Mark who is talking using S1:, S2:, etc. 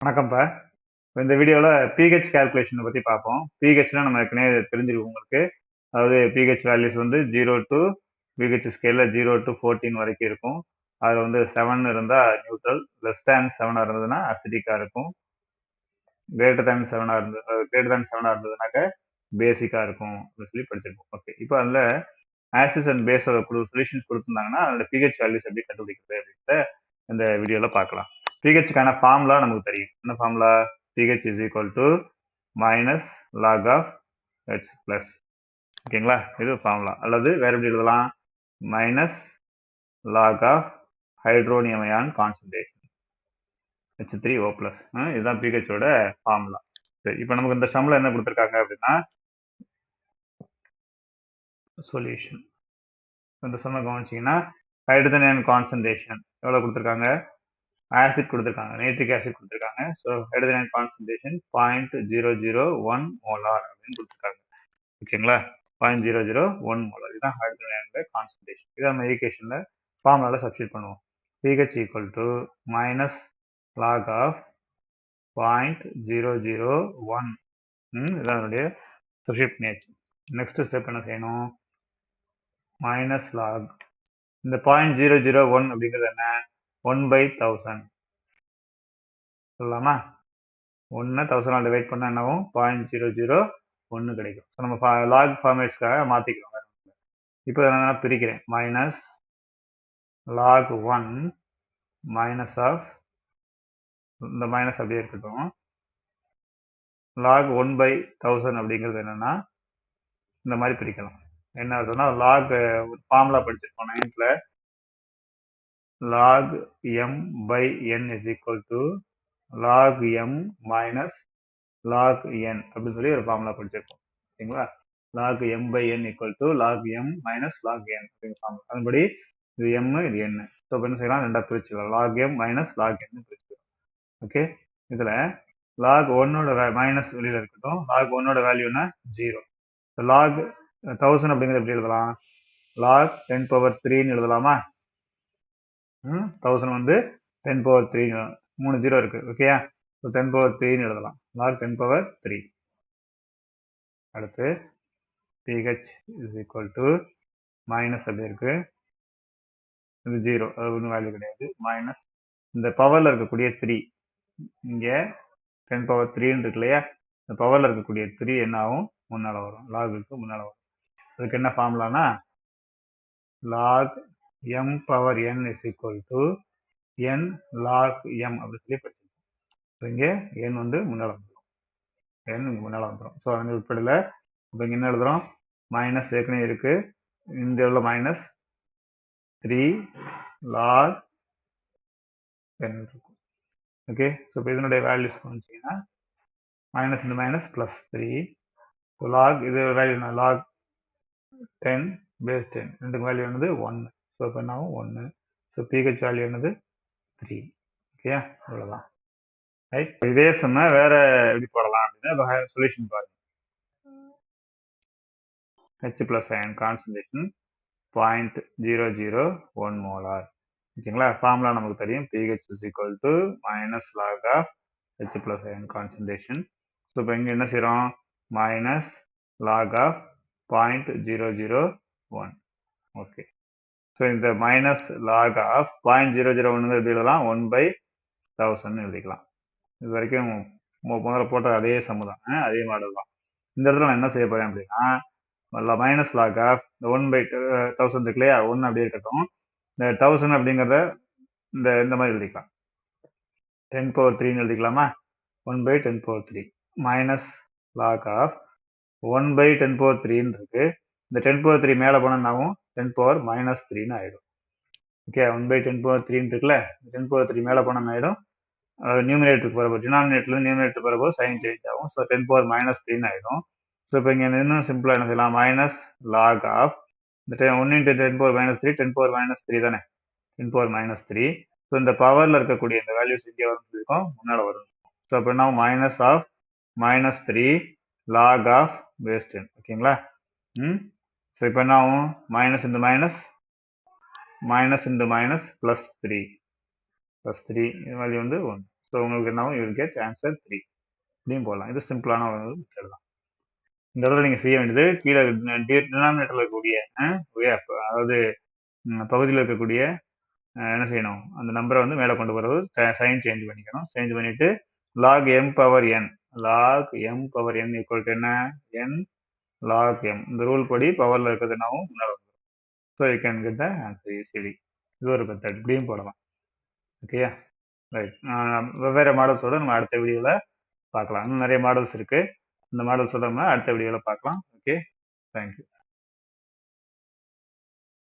S1: வணக்கம்ப்பா இப்ப இந்த வீடியோவில் பிஹெச் கால்குலேஷனை பற்றி பார்ப்போம் பிஹெச்னா நம்ம ஏற்கனவே தெரிஞ்சிருக்கும் உங்களுக்கு. அதாவது பிஹெச் வேல்யூஸ் வந்து ஜீரோ டு பிஹெச் ஸ்கேலில் ஜீரோ டு ஃபோர்டீன் வரைக்கும் இருக்கும். அதில் வந்து செவன் இருந்தால் நியூட்ரல் லெஸ் தேன் செவனாக இருந்ததுன்னா அசிடிக்காக இருக்கும். கிரேட்டர் தேன் செவனாக இருந்தது கிரேட்டர் தேன் செவனாக இருந்ததுனாக்க பேசிக்காக இருக்கும் அப்படின்னு சொல்லி படிச்சிருக்கோம் ஓகே இப்போ அதில் ஆசிஸ் அண்ட் பேஸோட கொடு சொல்யூஷன்ஸ் கொடுத்துருந்தாங்கன்னா அதோட பிஹெச் வேல்யூஸ் எப்படி கண்டுபிடிக்கிறது அப்படின்றத இந்த வீடியோவில் பார்க்கலாம். பிஹெச்சுக்கான ஃபார்முலா நமக்கு தெரியும். என்ன formula pH is equal to minus log of H plus ஓகேங்களா இது ஃபார்முலா அல்லது வேறு எப்படி எழுதலாம்? Minus log of hydronium ion concentration H three O plus இதுதான் பிஹெச்சோட ஃபார்முலா சரி இப்போ நமக்கு இந்த சம்மில் என்ன கொடுத்துருக்காங்க அப்படின்னா? சொல்யூஷன் இந்த சம்மை கவனிச்சிங்கன்னா ஹைட்ரஜன் அயன் கான்சன்ட்ரேஷன் எவ்வளோ கொடுத்துருக்காங்க? ஆசிட் கொடுத்துருக்காங்க. நைட்ரிக் ஆசிட் கொடுத்துருக்காங்க. So hydrogen concentration point zero zero one molar அப்படின்னு கொடுத்துருக்காங்க. ஓகேங்களா? Point zero zero one molar இதுதான் ஹைட்ரஜன் கான்சன்ட்ரேஷன் இதை நம்ம ஈக்குவேஷனில் ஃபார்முலாவில் சப்ஸ்டியூட் பண்ணுவோம். PH equal to minus log of point zero zero one இதான் அதனுடைய சப்ஸ்டியூட் பண்ணியாச்சு. நெக்ஸ்ட் ஸ்டெப் என்ன செய்யணும்? மைனஸ் லாக் இந்த பாயிண்ட் ஜீரோ ஜீரோ ஒன் அப்படிங்கிறது என்ன? ஒன் பை தௌசண்ட் சொல்லலாமா ஒன்று தௌசண்ட் டிவைட் பண்ணால் என்னவும்? பாயிண்ட் ஜீரோ ஜீரோ ஒன்று கிடைக்கும். ஸோ நம்ம ஃபா லாக் ஃபார்மேட்ஸ்க்காக மாற்றிக்கிறோம் இப்போ என்ன பிரிக்கிறேன்? Minus log one minus of இந்த மைனஸ் அப்படியே இருக்கட்டும். லாக் ஒன் பை தௌசண்ட் அப்படிங்கிறது என்னென்னா இந்த மாதிரி பிரிக்கலாம். என்ன அர்த்தம்னா லாக் ஒரு ஃபார்முலா படிச்சிருக்கோம் நைன்த்தில் log m by n is equal to log m minus log n அப்படின்னு சொல்லி ஒரு ஃபார்முலா படிச்சிருக்கோம். ஓகேங்களா log m by n equal to log m minus log n அப்படிங்கிற ஃபார்முலா அதன்படி இது m இது n ஸோ இப்போ என்ன செய்யலாம்? ரெண்டாக பிரிச்சுக்கலாம் log m minus log n பிரிச்சுக்கலாம் ஓகே இதில் log ஒன்னோட மைனஸ் வெளியில் இருக்கட்டும். log ஒன்னோட வேல்யூனா ஜீரோ log தௌசண்ட் அப்படிங்கிறது எப்படி எழுதலாம்? log டென் பவர் த்ரீன்னு எழுதலாமா? தௌசண்ட் வந்து டென் பவர் த்ரீ மூணு ஜீரோ இருக்கு ஓகேயா ஸோ டென் பவர் த்ரீன்னு எழுதலாம். லாக் டென் பவர் த்ரீ அடுத்து pH is equal to minus அப்படி இருக்கு. இது ஜீரோ அது ஒன்றும் வேல்யூ கிடையாது. மைனஸ் இந்த பவரில் இருக்கக்கூடிய த்ரீ இங்கே டென் பவர் த்ரீன்னு இருக்கு இல்லையா? இந்த பவரில் இருக்கக்கூடிய த்ரீ என்ன ஆகும்? முன்னால் வரும். லாகுக்கு முன்னால் வரும். அதுக்கு என்ன ஃபார்முலானா லாக் m பவர் n is equal to n log m அப்படின்னு சொல்லி படிச்சிருக்கோம். இங்கே n வந்து முன்னால் வந்துடும் n இங்கே முன்னால் வந்துடும் ஸோ அந்த உட்படல இப்போ இங்கே என்ன எழுதுகிறோம் மைனஸ் ஏற்கனவே இருக்குது இந்த உள்ள மைனஸ் த்ரீ லாக் டென் இருக்கும். ஓகே ஸோ இப்போ இதனுடைய வேல்யூஸ் வந்துச்சிங்கன்னா மைனஸ் இந்த minus plus three so log இது value log ten base ten ரெண்டுக்கு வேல்யூ என்னது? ஒன்று ஸோ இப்போ என்னவும் ஒன்று ஸோ பிஹெச் வேல்யூ என்னது? த்ரீ ஓகே அவ்வளோதான் ரைட் இதே சொன்ன வேற எப்படி போடலாம் அப்படின்னா இப்போ சொல்யூஷன் பாருங்க. H plus ion concentration point zero zero one molar ஓகேங்களா ஃபார்முலா நமக்கு தெரியும். PH is equal to minus log of H plus ion concentration so இப்போ இங்கே என்ன செய்கிறோம் minus log of point zero zero one okay so இந்த minus log of point zero zero ஒன்று எழுதலாம் ஒன் பை தௌசண்ட் எழுதிக்கலாம். இது வரைக்கும் முதல்ல போட்ட அதே சம்மு தான் அதே மாடல் தான். இந்த இடத்துல நான் என்ன செய்ய போகிறேன் அப்படின்னா மைனஸ் லாக் ஆஃப் இந்த ஒன் பை தௌசண்ட் இருக்கு இல்லையா ஒன்று அப்படியே இருக்கட்டும். இந்த தௌசண்ட் அப்படிங்கிறத இந்த இந்த மாதிரி எழுதிக்கலாம். டென் பவர் த்ரீன்னு எழுதிக்கலாமா? One by ten power three minus log of one by ten power த்ரீன்னு இருக்குது இந்த டென் பவர் த்ரீ மேலே போனோம்னாவும் டென் பவர் மைனஸ் த்ரீன்னு ஆகிடும் okay one by ten power த்ரீன்னு இருக்குல்ல டென் பவர் த்ரீ மேலே போனோம் ஆகிடும் நியூமினேட்டருக்கு போகிறப்போ டினாமினேட்டர்லேருந்து நியூமினேட்டர் போகிறப்போ சைன் சேஞ்ச் ஆகும். ஸோ டென் பவர் மைனஸ் த்ரீன்னு ஆகிடும் ஸோ இப்போ இங்கே இன்னும் சிம்பிளாக என்ன செய்யலாம் மைனஸ் லாக் ஆஃப் இந்த ten one into ten power minus three ten power minus three தானே? Ten power minus three so இந்த பவரில் இருக்கக்கூடிய இந்த வேல்யூஸ் இங்கே வரும் முன்னால் வரும். ஸோ அப்போ என்ன minus of minus three log of base ten ஓகேங்களா ம்? ஸோ இப்போ என்ன ஆகும்? மைனஸ் இந்த மைனஸ் மைனஸ் இந்த minus plus three plus three இது மாதிரி வந்து ஒன் ஸோ உங்களுக்கு என்ன யூ கெட் ஆன்சர் த்ரீ இப்படியும் போடலாம். இது சிம்பிளான ஒரு மெத்தட் தான். இந்த இடத்துல நீங்கள் செய்ய வேண்டியது கீழே டினாமினேட்டரில் இருக்கக்கூடிய அதாவது பகுதியில் இருக்கக்கூடிய என்ன செய்யணும்? அந்த நம்பரை வந்து மேலே கொண்டு வரது சைன் சேஞ்ச் பண்ணிக்கணும். சேஞ்ச் பண்ணிவிட்டு log M power N log M power N equal to என்ன? என் log m இந்த ரூல் படி பவரில் இருக்கிறதுனாவும் முன்னாடி வந்துடும் so you can get the answer easily இது ஒரு மெத்தட் இப்படியும் போடலாம். ஓகேயா ரைட் வெவ்வேறு மாடல்ஸோட நம்ம அடுத்த வீடியோவில் பார்க்கலாம். இன்னும் நிறைய மாடல்ஸ் இருக்குது இந்த மாடல்ஸோட நம்ம அடுத்த வீடியோவில் பார்க்கலாம். Okay thank you